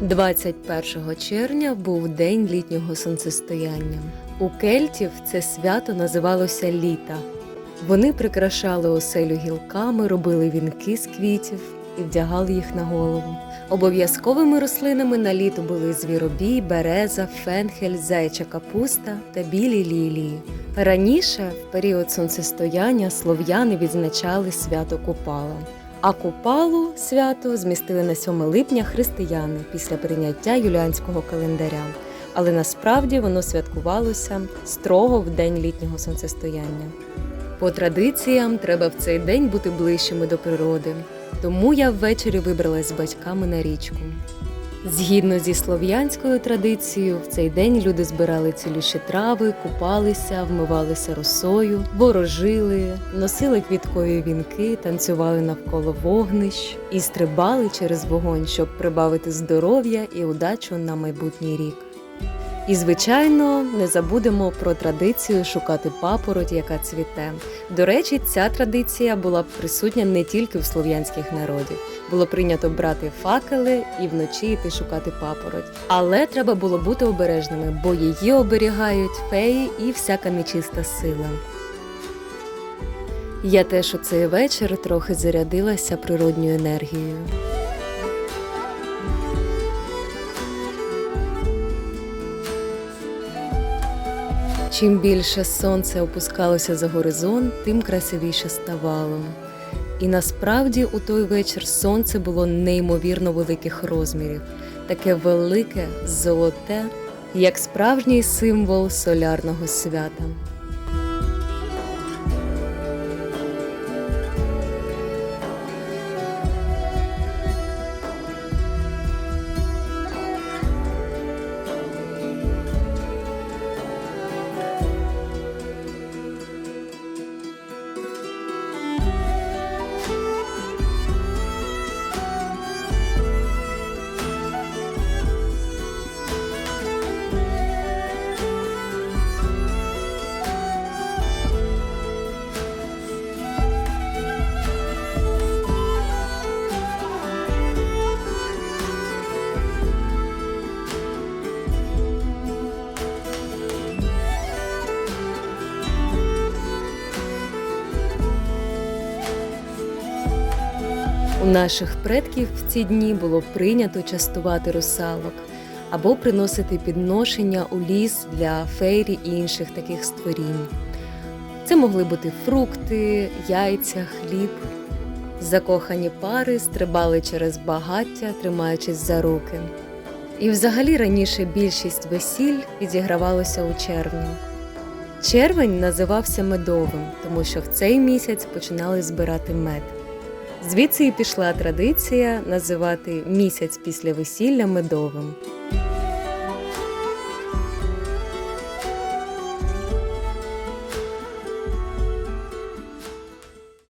21 червня був день літнього сонцестояння. У кельтів це свято називалося літа. Вони прикрашали оселю гілками, робили вінки з квітів і вдягали їх на голову. Обов'язковими рослинами на літо були звіробій, береза, фенхель, зайча капуста та білі лілії. Раніше, в період сонцестояння, слов'яни відзначали свято Купала. А Купалу свято змістили на 7 липня християни після прийняття юліанського календаря. Але насправді воно святкувалося строго в день літнього сонцестояння. По традиціям треба в цей день бути ближчими до природи, тому я ввечері вибралась з батьками на річку. Згідно зі слов'янською традицією, в цей день люди збирали ціліші трави, купалися, вмивалися росою, ворожили, носили квіткові вінки, танцювали навколо вогнищ і стрибали через вогонь, щоб прибавити здоров'я і удачу на майбутній рік. І, звичайно, не забудемо про традицію шукати папороть, яка цвіте. До речі, ця традиція була присутня не тільки в слов'янських народів. Було прийнято брати факели і вночі йти шукати папороть. Але треба було бути обережними, бо її оберігають феї і всяка нечиста сила. Я теж у цей вечір трохи зарядилася природньою енергією. Чим більше сонце опускалося за горизонт, тим красивіше ставало. І насправді у той вечір сонце було неймовірно великих розмірів, таке велике, золоте, як справжній символ солярного свята. У наших предків в ці дні було прийнято частувати русалок або приносити підношення у ліс для фейрі і інших таких створінь. Це могли бути фрукти, яйця, хліб. Закохані пари стрибали через багаття, тримаючись за руки. І взагалі раніше більшість весіль відігравалося у червні. Червень називався медовим, тому що в цей місяць починали збирати мед. Звідси і пішла традиція називати місяць після весілля медовим.